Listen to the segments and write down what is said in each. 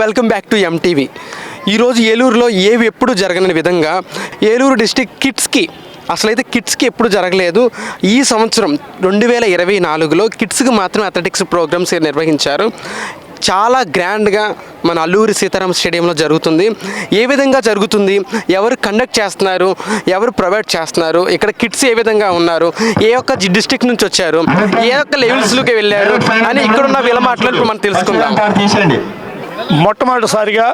Welcome back to MTV ఈరోజు ఏలూరులో ఏవి ఎప్పుడు జరగని విధంగా ఏలూరు డిస్టిక్ కిడ్స్కి అసలైతే కిడ్స్కి ఎప్పుడు జరగలేదు. ఈ సంవత్సరం రెండు వేల ఇరవై నాలుగులో కిడ్స్కి మాత్రం అథ్లెటిక్స్ ప్రోగ్రామ్స్ నిర్వహించారు. చాలా గ్రాండ్గా మన అల్లూరి సీతారాం స్టేడియంలో జరుగుతుంది. ఏ విధంగా జరుగుతుంది? ఎవరు కండక్ట్ చేస్తున్నారు? ఎవరు ప్రొవైడ్ చేస్తున్నారు? ఇక్కడ కిడ్స్ ఏ విధంగా ఉన్నారు? ఏ ఒక్క డిస్టిక్ నుంచి వచ్చారు? ఏ ఒక్క లెవెల్స్లోకి వెళ్ళారు? అని ఇక్కడున్న వీళ్ళ మాటలు మనం తెలుసుకుందాం. మొట్టమొదటిసారిగా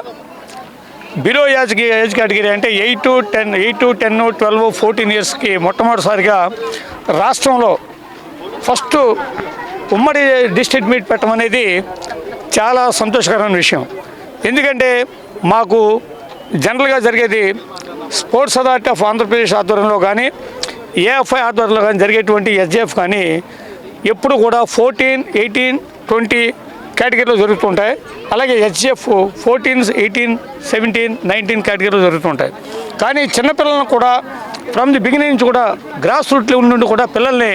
బిలో ఏజ్ ఏజ్ కేటగిరీ అంటే eight to ten eight to ten twelve fourteen ఇయర్స్కి మొట్టమొదటిసారిగా రాష్ట్రంలో ఫస్ట్ ఉమ్మడి డిస్ట్రిక్ట్ మీట్ పెట్టడం అనేది చాలా సంతోషకరమైన విషయం. ఎందుకంటే మాకు జనరల్గా జరిగేది స్పోర్ట్స్ అథారిటీ ఆఫ్ ఆంధ్రప్రదేశ్ ఆధ్వర్యంలో కానీ ఏఎఫ్ఐ ఆధ్వర్యంలో కానీ జరిగేటువంటి ఎస్జేఎఫ్ కానీ ఎప్పుడు కూడా ఫోర్టీన్ ఎయిటీన్ ట్వంటీ కేటగిరీలో జరుగుతుంటాయి. అలాగే HF fourteen eighteen seventeen nineteen కేటగిరీలో జరుగుతుంటాయి. కానీ చిన్నపిల్లలను కూడా ఫ్రమ్ ది బిగినింగ్ నుంచి కూడా గ్రాస్ రూట్ లెవెల్ నుండి కూడా పిల్లల్ని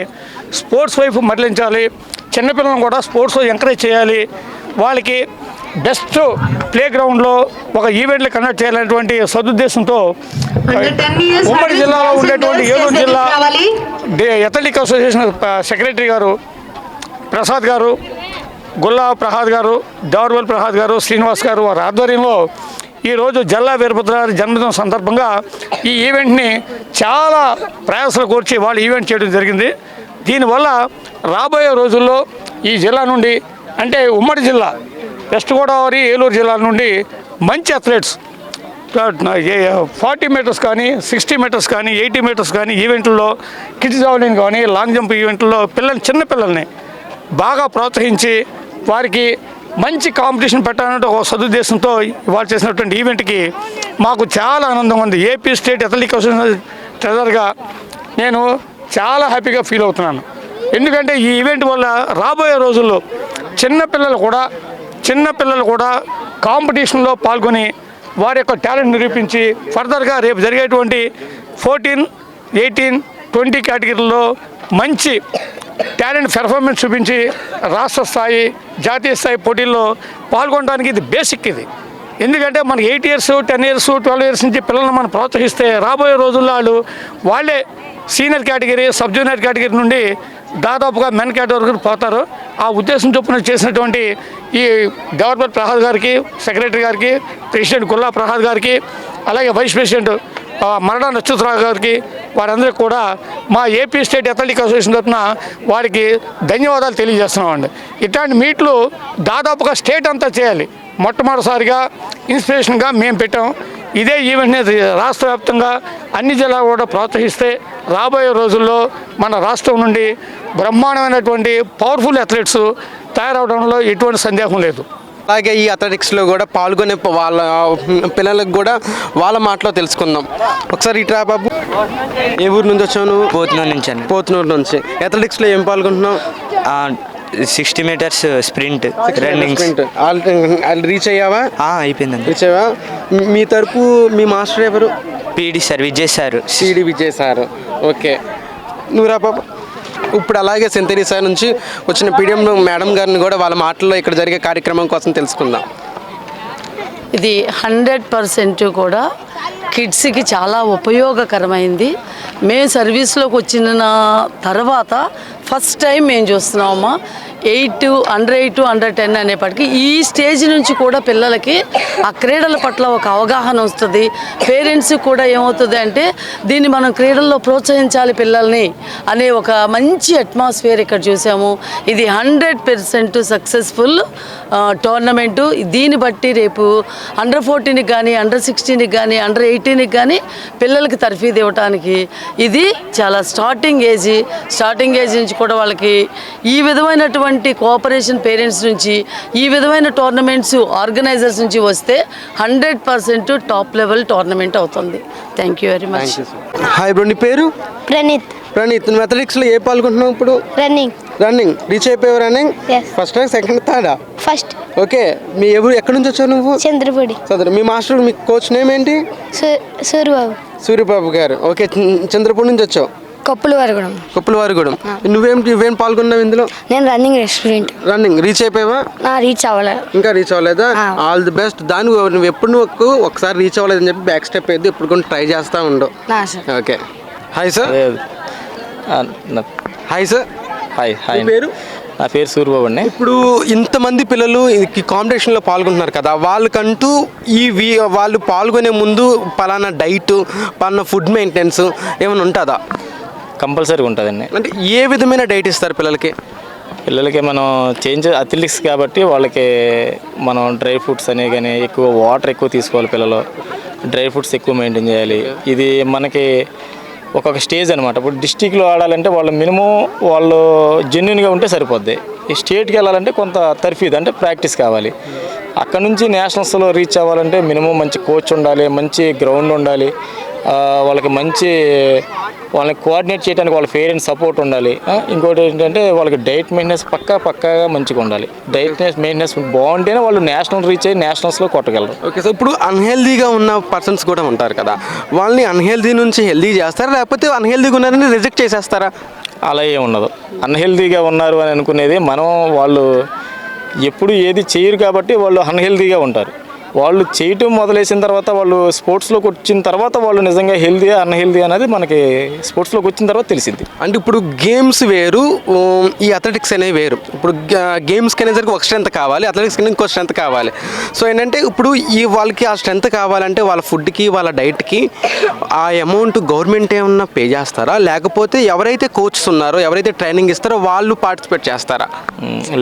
స్పోర్ట్స్ వైపు మరలించాలి. చిన్నపిల్లలను కూడా స్పోర్ట్స్ ఎంకరేజ్ చేయాలి. వాళ్ళకి బెస్ట్ ప్లే గ్రౌండ్లో ఒక ఈవెంట్లు కండక్ట్ చేయాలనేటువంటి సదుద్దేశంతో ఉమ్మడి జిల్లాలో ఉండేటువంటి ఏలూరు జిల్లా ఎథలిక్ అసోసియేషన్ సెక్రటరీ గారు ప్రసాద్ గారు గుల్లా ప్రహాద్ గారు దౌర్వల్ ప్రహాద్ గారు శ్రీనివాస్ గారు వారి ఆధ్వర్యంలో ఈరోజు జల్లా వీరభద్ర గారి జన్మదినం సందర్భంగా ఈ ఈవెంట్ని చాలా ప్రయాసాలు కోర్చి వాళ్ళు ఈవెంట్ చేయడం జరిగింది. దీనివల్ల రాబోయే రోజుల్లో ఈ జిల్లా నుండి అంటే ఉమ్మడి జిల్లా వెస్ట్ గోదావరి ఏలూరు జిల్లా నుండి మంచి అథ్లెట్స్ ఫార్టీ మీటర్స్ కానీ సిక్స్టీ మీటర్స్ కానీ ఎయిటీ మీటర్స్ కానీ ఈవెంట్లో కిడ్స్ జావలింగ్ కానీ లాంగ్ జంప్ ఈవెంట్లో పిల్లలు చిన్న పిల్లల్ని బాగా ప్రోత్సహించి వారికి మంచి కాంపిటీషన్ పెట్టాలంటే ఒక సదుద్దేశంతో ఇవాళ చేసినటువంటి ఈవెంట్కి మాకు చాలా ఆనందం ఉంది. ఏపీ స్టేట్ అథ్లెటిక్ అసోసియేషన్ ట్రెజర్గా నేను చాలా హ్యాపీగా ఫీల్ అవుతున్నాను. ఎందుకంటే ఈ ఈవెంట్ వల్ల రాబోయే రోజుల్లో చిన్నపిల్లలు కూడా చిన్నపిల్లలు కూడా కాంపిటీషన్లో పాల్గొని వారి యొక్క టాలెంట్ నిరూపించి ఫర్దర్గా రేపు జరిగేటువంటి ఫోర్టీన్ ఎయిటీన్ ట్వంటీ కేటగిరీలో మంచి టాలెంట్ పెర్ఫార్మెన్స్ చూపించి రాష్ట్ర స్థాయి జాతీయ స్థాయి పోటీల్లో పాల్గొనడానికి ఇది బేసిక్ ఇది. ఎందుకంటే మనకి eight years ten years twelve years నుంచి పిల్లల్ని మనం ప్రోత్సహిస్తే రాబోయే రోజుల్లో వాళ్ళు వాళ్ళే senior category sub junior category నుండి దాదాపుగా మెన్ కేటగిరీ వరకు పోతారు. ఆ ఉద్దేశం చొప్పున చేసినటువంటి ఈ గవర్నమెంట్ ప్రసాద్ గారికి సెక్రటరీ గారికి ప్రెసిడెంట్ గుల్లా ప్రసాద్ గారికి అలాగే వైస్ ప్రెసిడెంట్ మరణ నచ్చుతరావు గారికి వారందరికీ కూడా మా ఏపీ స్టేట్ అథ్లెటిక్ అసోసియేషన్ తరఫున వారికి ధన్యవాదాలు తెలియజేస్తున్నామండి. ఇట్లాంటి మీట్లు దాదాపుగా స్టేట్ అంతా చేయాలి. మొట్టమొదటిసారిగా ఇన్స్పిరేషన్గా మేము పెట్టాం. ఇదే ఈవెంట్ని రాష్ట్ర వ్యాప్తంగా అన్ని జిల్లాలు కూడా ప్రోత్సహిస్తే రాబోయే రోజుల్లో మన రాష్ట్రం నుండి బ్రహ్మాండమైనటువంటి పవర్ఫుల్ అథ్లెట్స్ తయారవడంలో ఎటువంటి సందేహం లేదు. అలాగే ఈ అథ్లెటిక్స్లో కూడా పాల్గొనే వాళ్ళ పిల్లలకు కూడా వాళ్ళ మాటలో తెలుసుకుందాం. ఒకసారి ఇట్రా బాబు. ఏ ఊరు నుంచి వచ్చావు నువ్వు? పోతున్నా నుంచి అండి. పోతునూరు నుంచి. అథ్లెటిక్స్లో ఏం పాల్గొంటున్నావు? Sixty metres sprint running running reach అయ్యావా? అయిపోయిందండి. రీచ్ అయ్యావా? మీ- తరపు మీ మాస్టర్ ఎవరు? PD sir Vijay sir. CD Vijay sir. Okay. నువ్వు రా పాప ఇప్పుడు అలాగే సెంతరీ నుంచి వచ్చిన పీడిఎం మేడం గారిని కూడా వాళ్ళ మాటల్లో ఇక్కడ జరిగే కార్యక్రమం కోసం తెలుసుకుందాం. ఇది హండ్రెడ్ పర్సెంట్ కూడా కిడ్స్కి చాలా ఉపయోగకరమైంది. మేము సర్వీస్లోకి వచ్చిన తర్వాత ఫస్ట్ టైం మేము చూస్తున్నామమ్మా. Eight under eight under ten అనేప్పటికీ ఈ స్టేజ్ నుంచి కూడా పిల్లలకి ఆ క్రీడల పట్ల ఒక అవగాహన వస్తుంది. పేరెంట్స్కి కూడా ఏమవుతుంది అంటే దీన్ని మనం క్రీడల్లో ప్రోత్సహించాలి పిల్లల్ని అనే ఒక మంచి అట్మాస్ఫియర్ ఇక్కడ చూసాము. ఇది హండ్రెడ్ పర్సెంట్ సక్సెస్ఫుల్ టోర్నమెంటు. దీన్ని బట్టి రేపు అండర్ ఫోర్టీన్కి కానీ అండర్ సిక్స్టీన్కి కానీ అండర్ ఎయిటీన్కి కానీ పిల్లలకి తర్ఫీదు ఇవ్వడానికి ఇది చాలా స్టార్టింగ్ ఏజ్ స్టార్టింగ్ ఏజ్ నుంచి కూడా వాళ్ళకి ఈ విధమైనటువంటి కోఆపరేషన్ పేరెంట్స్ నుంచి ఈ విధమైన టోర్నమెంట్స్ ఆర్గనైజర్స్ నుంచి వస్తే hundred percent top level tournament అవుతుంది. Thank you very much hi bro నీ పేరు? ప్రణీత్. ప్రణీత్ నువ్వు అథ్లెటిక్స్లో ఏ పాల్గొంటున్నావు ఇప్పుడు? రన్నింగ్ రన్నింగ్ రీచ్ అయిపోయావు రన్నింగ్. ఫస్ట్ ర్యాంక్ సెకండ్ థర్డా ఫస్ట్ ఓకే మీ ఎవరు ఎక్కడి నుంచి వచ్చావు నువ్వు? చంద్రపూడి మీ మాస్టర్ మీ కోచ్ నేమ్ ఏంటి? సూ- సూరిబాబు సూర్యబాబు గారు. ఓకే చ- చంద్రపూర్ నుంచి వచ్చావు? కొప్పులు వరగడం కొప్పుల నువ్వేం నువ్వేం పాల్గొన్నావు ఇందులో? నేను రన్నింగ్ రెస్టారెంట్ రన్నింగ్ రీచ్ అయిపోయావా? నా రీచ్ అవ్వలేదు ఇంకా రీచ్ అవ్వలేదా. ఆల్ ది బెస్ట్ దాని నువ్వు ఎప్పుడు నువ్వు ఒకసారి రీచ్ అవ్వలేదని చెప్పి బ్యాక్ స్టెప్ అయితే ఇప్పుడు కొన్ని ట్రై చేస్తూ ఉండు. నా sir. Okay hi sir hi sir hi hi పేరు? నా పేరు సూర్యబాబు అండి. ఇప్పుడు ఇంతమంది పిల్లలు ఈ కాంపిటీషన్లో పాల్గొంటున్నారు కదా వాళ్ళకంటూ ఈ వీ- వాళ్ళు పాల్గొనే ముందు పలానా డైట్ పలానా ఫుడ్ మెయింటెనెన్స్ ఏమైనా ఉంటుందా? కంపల్సరీగా ఉంటుందండి. అంటే ఏ విధమైన డైట్ ఇస్తారు పిల్లలకి? పిల్లలకి మనం చేంజ్ అథ్లెటిక్స్ కాబట్టి వాళ్ళకి మనం డ్రై ఫ్రూట్స్ అనే కానీ ఎక్కువ వాటర్ ఎక్కువ తీసుకోవాలి పిల్లలు. డ్రై ఫ్రూట్స్ ఎక్కువ మెయింటైన్ చేయాలి. ఇది మనకి ఒక్కొక్క స్టేజ్ అనమాట ఇప్పుడు డిస్టిక్లో ఆడాలంటే వాళ్ళు మినిమం వాళ్ళు జెన్యున్గా ఉంటే సరిపోద్ది. ఈ స్టేట్కి వెళ్ళాలంటే కొంత తర్ఫీదు అంటే ప్రాక్టీస్ కావాలి. అక్కడ నుంచి నేషనల్స్లో రీచ్ అవ్వాలంటే మినిమం మంచి కోచ్ ఉండాలి మంచి గ్రౌండ్ ఉండాలి. వాళ్ళకి మంచి వాళ్ళని కోఆర్డినేట్ చేయడానికి వాళ్ళ పేరెంట్స్ సపోర్ట్ ఉండాలి. ఇంకోటి ఏంటంటే వాళ్ళకి డైట్ మెయింటెనెన్స్ పక్కా పక్కాగా మంచిగా ఉండాలి. డైట్ మెయింటెనెన్స్ బాగుంటేనే వాళ్ళు నేషనల్ రీచ్ అయ్యి నేషనల్స్లో కొట్టగలరు. ఓకే సార్ ఇప్పుడు అన్హెల్దీగా ఉన్న పర్సన్స్ కూడా ఉంటారు కదా. వాళ్ళని అన్హెల్దీ నుంచి హెల్దీ చేస్తారా? లేకపోతే అన్హెల్దీగా ఉన్నారని రిజెక్ట్ చేసేస్తారా? అలా ఏం ఉండదు. అన్హెల్దీగా ఉన్నారు అని అనుకునేది మనం వాళ్ళు ఎప్పుడు ఏది చేయరు కాబట్టి వాళ్ళు అన్హెల్దీగా ఉంటారు. వాళ్ళు చేయటం మొదలేసిన తర్వాత వాళ్ళు స్పోర్ట్స్లోకి వచ్చిన తర్వాత వాళ్ళు నిజంగా హెల్దీ అన్హెల్దీ అనేది మనకి స్పోర్ట్స్లోకి వచ్చిన తర్వాత తెలిసింది. అంటే ఇప్పుడు గేమ్స్ వేరు ఈ అథ్లెటిక్స్ అనేవి వేరు. ఇప్పుడు గేమ్స్కి అనేసరికి ఒక స్ట్రెంత్ కావాలి అథ్లెటిక్స్కి ఇంకో స్ట్రెంత్ కావాలి. సో ఏంటంటే ఇప్పుడు ఈ వాళ్ళకి ఆ స్ట్రెంత్ కావాలంటే వాళ్ళ ఫుడ్కి వాళ్ళ డైట్కి ఆ అమౌంట్ గవర్నమెంట్ ఏమన్నా పే చేస్తారా? లేకపోతే ఎవరైతే కోచెస్ ఉన్నారో ఎవరైతే ట్రైనింగ్ ఇస్తారో వాళ్ళు పార్టిసిపేట్ చేస్తారా?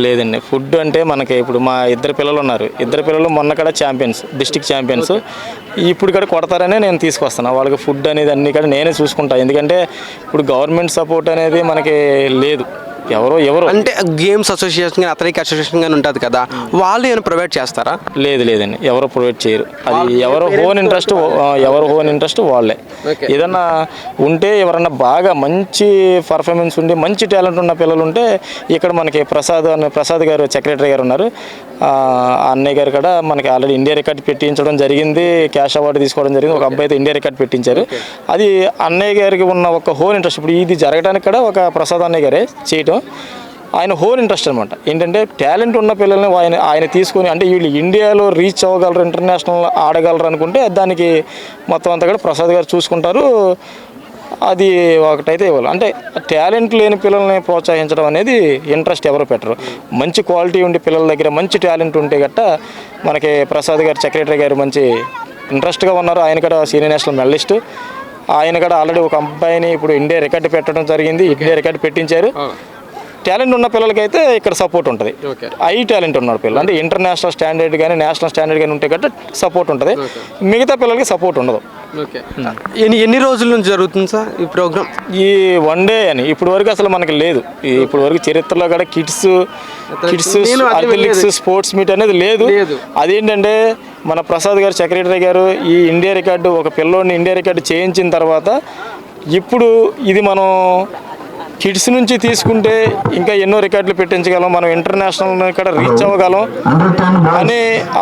లేదండి. ఫుడ్ అంటే మనకి ఇప్పుడు మా ఇద్దరు పిల్లలు ఉన్నారు. ఇద్దరు పిల్లలు మొన్న కూడా ఛాంపియన్స్ డిస్టిక్ ఛాంపియన్స్ ఇప్పుడు కూడా కొడతారనే నేను తీసుకొస్తాను వాళ్ళకి ఫుడ్ అనేది అన్ని కూడా నేనే చూసుకుంటా. ఎందుకంటే ఇప్పుడు గవర్నమెంట్ సపోర్ట్ అనేది మనకి లేదు. ఎవరో ఎవరో. అంటే గేమ్స్ అసోసియేషన్ కానీ అథ్లెటిక్ అసోసియేషన్ కానీ ఉంటుంది కదా వాళ్ళు ఏమైనా ప్రొవైడ్ చేస్తారా? లేదు లేదండి. ఎవరు ప్రొవైడ్ చేయరు. అది ఎవరు హోన్ ఇంట్రెస్ట్ ఎవరు హోన్ ఇంట్రెస్ట్ వాళ్ళే. ఏదన్నా ఉంటే ఎవరన్నా బాగా మంచి పర్ఫార్మెన్స్ ఉండి మంచి టాలెంట్ ఉన్న పిల్లలు ఉంటే ఇక్కడ మనకి ప్రసాద్ అనే ప్రసాద్ గారు సెక్రటరీ గారు ఉన్నారు. అన్నయ్య గారు కూడా మనకి ఆల్రెడీ ఇండియా రికార్డ్ పెట్టించడం జరిగింది క్యాష్ అవార్డు తీసుకోవడం జరిగింది. ఒక అబ్బాయితో ఇండియా రికార్డ్ పెట్టించారు. అది అన్నయ్య గారికి ఉన్న ఒక హోన్ ఇంట్రెస్ట్ ఇప్పుడు ఇది జరగడానికి కూడా ఒక ప్రసాద్ అన్నయ్య గారే చేయటం. ఆయన హోల్ ఇంట్రెస్ట్ అనమాట ఏంటంటే టాలెంట్ ఉన్న పిల్లల్ని ఆయన ఆయన తీసుకొని అంటే వీళ్ళు ఇండియాలో రీచ్ అవ్వగలరు ఇంటర్నేషనల్ ఆడగలరు అనుకుంటే దానికి మొత్తం అంతా కూడా ప్రసాద్ గారు చూసుకుంటారు. అది ఒకటైతే ఇవ్వాలి. అంటే టాలెంట్ లేని పిల్లల్ని ప్రోత్సహించడం అనేది ఇంట్రెస్ట్ ఎవరు పెట్టరు. మంచి క్వాలిటీ ఉండి పిల్లల దగ్గర మంచి టాలెంట్ ఉంటే గట్ట మనకి ప్రసాద్ గారు సెక్రటరీ గారు మంచి ఇంట్రెస్ట్గా ఉన్నారు. ఆయన కూడా సీనియర్ నేషనల్ మెడలిస్ట్. ఆయన కూడా ఆల్రెడీ ఒక అబ్బాయిని ఇప్పుడు ఇండియా రికార్డు పెట్టడం జరిగింది. ఇండియా రికార్డు పెట్టించారు. టాలెంట్ ఉన్న పిల్లలకైతే ఇక్కడ సపోర్ట్ ఉంటుంది. హై టాలెంట్ ఉన్నారు పిల్లలు. అంటే ఇంటర్నేషనల్ స్టాండర్డ్ కానీ నేషనల్ స్టాండర్డ్ కానీ ఉంటే గట్ట సపోర్ట్ ఉంటుంది. మిగతా పిల్లలకి సపోర్ట్ ఉండదు. ఓకే. ఎన్ని ఎన్ని రోజుల నుంచి జరుగుతుంది సార్ ఈ ప్రోగ్రామ్? ఈ వన్ డే అని. ఇప్పుడు వరకు అసలు మనకి లేదు. ఈ ఇప్పుడు వరకు చరిత్రలో కూడా kids kids athletics. Sports meet అనేది లేదు. లేదు. అదేంటంటే మన ప్రసాద్ గారు సెక్రటరీ గారు ఈ ఇండియా రికార్డు ఒక పిల్లోడిని ఇండియా రికార్డు చేయించిన తర్వాత ఇప్పుడు ఇది మనం కిడ్స్ నుంచి తీసుకుంటే ఇంకా ఎన్నో రికార్డులు పెట్టించగలం మనం ఇంటర్నేషనల్ ఇక్కడ రీచ్ అవ్వగలం అనే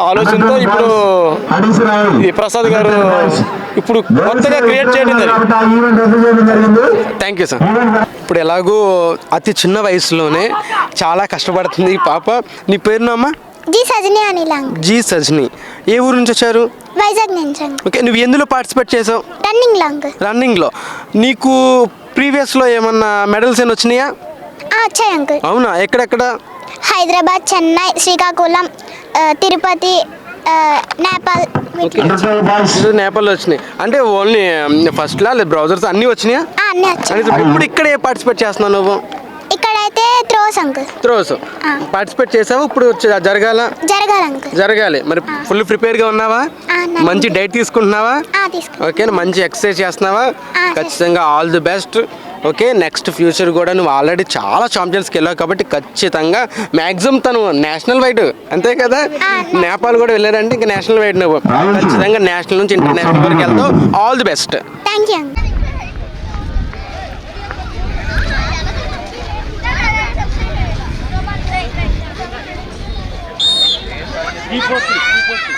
ఆలోచనతో ఇప్పుడు ఈ ప్రసాద్ గారు ఇప్పుడు కొత్తగా క్రియేట్ చేయడం థ్యాంక్ యూ సార్ ఇప్పుడు ఎలాగో అతి చిన్న వయసులోనే చాలా కష్టపడుతుంది ఈ పాప. నీ పేరునమ్మా జీ సజని అనిలాంగ్. జీ సజ్ని. ఏ ఊరు నుంచి వచ్చారు? వైజాగ్ నుంచి. ఓకే నువ్వు ఎందులో పార్టిసిపేట్ చేసావు? Running long. రన్నింగ్లో. నీకు ప్రీవియస్లో ఏమన్నా మెడల్స్ ఏమైనా వచ్చినాయా? ఆ, వచ్చాయి అంకుల్. అవునా? ఎక్కడెక్కడ? హైదరాబాద్ చెన్నై శ్రీకాకుళం తిరుపతి నేపాల్ ఇది నేపాల్లో వచ్చినాయి. అంటే ఓన్లీ ఫస్ట్లా లేదా బ్రౌజర్స్ అన్నీ వచ్చినాయా? ఆ, అన్నీ వచ్చాయి. ఇప్పుడు ఇక్కడే పార్టిసిపేట్ చేస్తున్నావు నువ్వు. Throws uncle. త్రోస్. ఆ. పార్టిసిపేట్ చేసావు? ఇప్పుడు జరగాల? జరగాలి అంకుల్. జరగాలి. మరి ఫుల్ ప్రిపేర్గా ఉన్నావా? ఆ, నా- మంచి డైట్ తీసుకుంటున్నావా? ఆ, తీసుకో ఓకే మంచి ఎక్సర్సైజ్ చేస్తున్నావా? ఖచ్చితంగా all the best. Okay next future కూడా నువ్వు ఆల్రెడీ చాలా ఛాంపియన్స్కి వెళ్ళావు కాబట్టి ఖచ్చితంగా మ్యాక్సిమం తను నేషనల్ వైడ్ అంతే కదా? నేపాల్ కూడా వెళ్ళారంటే ఇంకా నేషనల్ వైడ్ నువ్వు. ఖచ్చితంగా నేషనల్ నుంచి ఇంటర్నేషనల్ వరకు వెళ్తావు. All the best. Thank you uncle Data.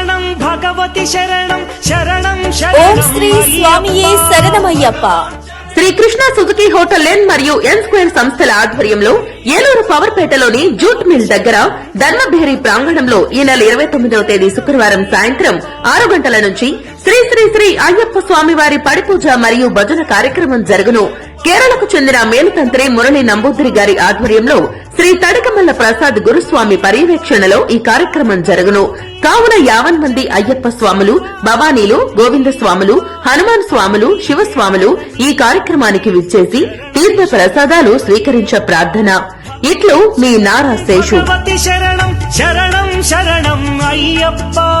Bhagavathi శరణం శరణం ఓం శ్రీ స్వామియే శరణమయ్యప్ప. Sri Krishna Suzuki hotel N మరియు ఎన్ స్క్వేర్ సంస్థల ఆధ్వర్యంలో ఏలూరు పవర్పేటలోని జూట్ మిల్ దగ్గర ధర్మభేరి ప్రాంగణంలో ఈ నెల ఇరవై తొమ్మిదవ తేదీ శుక్రవారం సాయంత్రం ఆరు గంటల నుంచి శ్రీ శ్రీ శ్రీ అయ్యప్ప స్వామివారి పడిపూజ మరియు భజన కార్యక్రమం జరుగును. కేరళకు చెందిన మేలుతంత్రి మురళి నంబూద్రి గారి ఆధ్వర్యంలో శ్రీ తడకమల్ల ప్రసాద్ గురుస్వామి పర్యవేక్షణలో ఈ కార్యక్రమం జరుగును. కావున యావన్ మంది అయ్యప్ప స్వాములు భవానీలు గోవింద స్వాములు హనుమాన్ స్వాములు శివస్వాములు ఈ కార్యక్రమానికి విచ్చేసి తీర్థ ప్రసాదాలు స్వీకరించ ప్రార్థన. ఇట్లు మీ నారా శేషు. శరణం శరణం శరణం అయ్యప్ప.